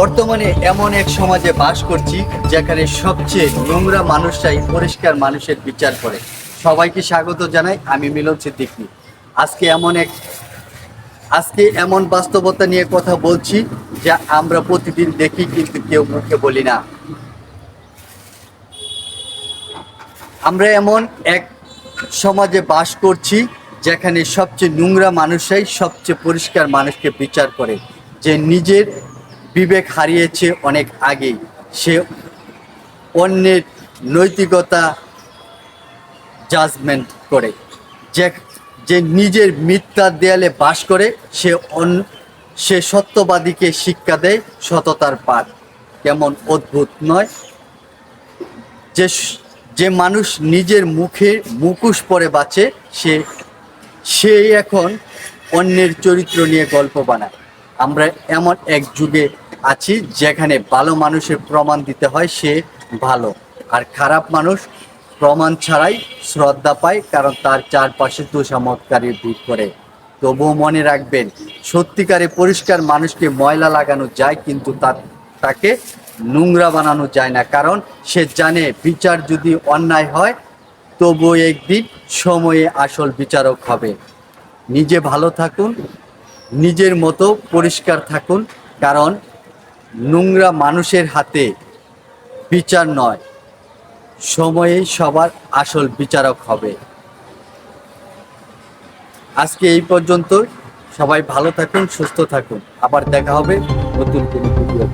বর্তমানে এমন এক সমাজে বাস করছি, যেখানে সবচেয়ে নোংরা মানুষরাই পরিষ্কার মানুষের বিচার করে। সবাইকে স্বাগত জানাই, আমি মিলন সিদ্দিকী। আজকে এমন এক আজকে এমন বাস্তবতা নিয়ে কথা বলছি, যা আমরা প্রতিদিন দেখি কিন্তু কেউ মুখে বলি না। আমরা এমন এক সমাজে বাস করছি, যেখানে সবচেয়ে নোংরা মানুষরাই সবচেয়ে পরিষ্কার মানুষকে বিচার করে, যে নিজের বিবেক হারিয়েছে অনেক আগেই। সে অন্যের নৈতিকতা জাজমেন্ট করে। যে যে নিজের মিথ্যার দেয়ালে বাস করে, সে অন সে সত্যবাদীকে শিক্ষা দেয় সততার পাঠ। কেমন অদ্ভুত নয়? যে যে মানুষ নিজের মুখে মুখোশ পরে বাঁচে, সে সে এখন অন্যের চরিত্র নিয়ে গল্প বানায়। আমরা এমন এক যুগে আছি যেখানে ভালো মানুষের প্রমাণ দিতে হয় সে ভালো। আর খারাপ মানুষ প্রমাণ ছাড়াই শ্রদ্ধা পায় কারণ তার চারপাশে তোষামতকারী ভিড় করে। তবুও মনে রাখবেন, সত্যিকারে পরিষ্কার মানুষকে ময়লা লাগানো যায় কিন্তু তার তাকে নোংরা বানানো যায় না। কারণ সে জানে বিচার যদি অন্যায় হয়, তবুও একদিন সময়ে আসল বিচারক হবে। নিজে ভালো থাকুন, নিজের মতো পরিষ্কার থাকুন, কারণ নোংরা মানুষের হাতে বিচার নয়। সময়েই সবার আসল বিচারক হবে। আজকে এই পর্যন্ত। সবাই ভালো থাকুন, সুস্থ থাকুন। আবার দেখা হবে নতুন কোনো ভিডিও